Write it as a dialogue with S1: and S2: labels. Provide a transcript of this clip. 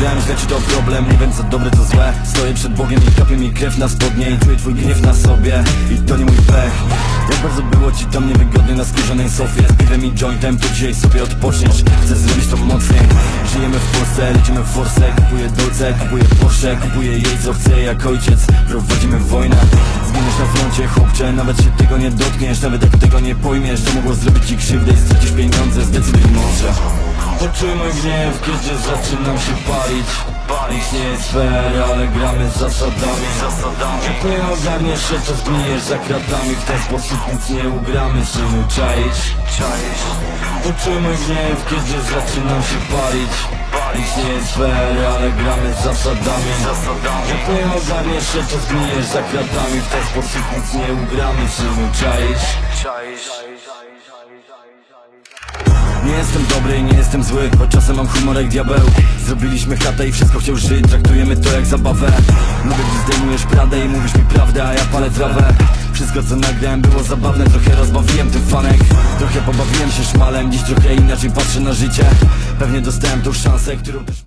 S1: nagrałem źle, czy to problem Nie wiem co dobre, co złe. Stoję przed Bogiem i kapie mi krew na spodnie I czuję twój gniew na sobie. I to nie mój pech. Jak bardzo było ci tam niewygodnie na skórzanej sofie. Z piwem i jointem, to dzisiaj sobie odpoczniesz. Chcę zrobić to mocniej. Żyjemy w Polsce, lecimy w forsę. Kupuję dolce, kupuję Porsche Kupuję jej co chce jak ojciec Prowadzimy wojnę. Zginiesz na froncie, chłopcze Nawet się tego nie dotkniesz. Nawet jak tego nie pojmiesz To mogło zrobić ci krzywdę. I stracisz pieniądze Mój gniew, kiedy zaczynam się palić. Nic nie jest fair, ale gramy z zasadami. Jak nie ogarniesz się, to zgnijesz za kratami. W ten sposób nic nie ugramy, synu, czaić. Poczuj mój gniew, kiedy zaczynam się palić. Nic nie jest fair, ale gramy z zasadami. Jak nie ogarniesz się, to zgnijesz za kratami. W ten sposób nic nie ugramy, synu, czaić dobry nie jestem zły Choć czasem mam humor jak diabeł. Zrobiliśmy chatę i wszystko chciał żyć Traktujemy to jak zabawę. Lubię gdy zdejmujesz pradę i mówisz mi prawdę A ja palę trawę. Wszystko co nagrałem było zabawne Trochę rozbawiłem tym fanek. Trochę pobawiłem się szmalem Dziś trochę inaczej patrzę na życie. Pewnie dostałem tą szansę, którą